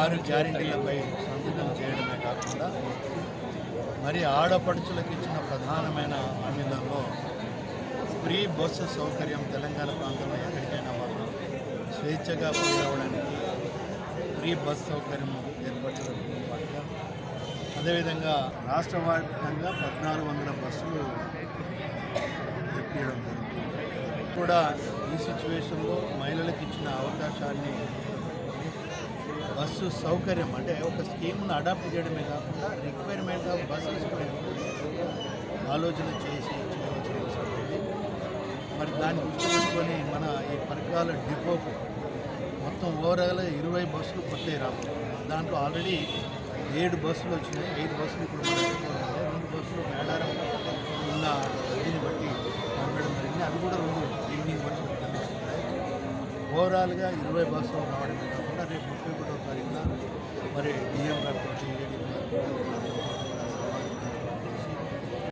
ఆరు గ్యారెంటీలపై సంతకం చేయడమే కాకుండా మరి ఆడపడుచులకు ఇచ్చిన ప్రధానమైన హామీలలో ఫ్రీ బస్సు సౌకర్యం తెలంగాణ ప్రాంతంలో ఎక్కడికైనా వాళ్ళు స్వేచ్ఛగా పోయి ఫ్రీ బస్ సౌకర్యం ఏర్పరచడంతో పాటుగా అదేవిధంగా రాష్ట్ర వ్యాప్తంగా పద్నాలుగు వందల బస్సులు తెప్పియడం జరుగుతుంది. కూడా ఈ సిచ్యువేషన్లో మహిళలకు ఇచ్చిన అవకాశాన్ని బస్సు సౌకర్యం అంటే ఒక స్కీమ్ను అడాప్ట్ చేయడమే కాకుండా రిక్వైర్మెంట్ ఆఫ్ బస్సెస్ ఆలోచన చేసి చేయవలసిన అవసరం ఉంది. మరి దాన్ని గుర్తుపెట్టుకొని మన ఈ పరకాల డిపోకు మొత్తం ఓవరాల్ ఇరవై బస్సులు కొత్తవి రాము దాంట్లో ఆల్రెడీ ఏడు బస్సులు వచ్చినాయి. ఐదు బస్సులు ఇప్పుడు రెండు బస్సులు మేడారం ఉన్న దీన్ని బట్టి పంపడం జరిగింది. అవి కూడా రెండు ఓవరాల్గా ఇరవై బస్సులు రావడమే కాకుండా రేపు ముప్పై ఒకటో తారీఖున మరి డిఎం గారితో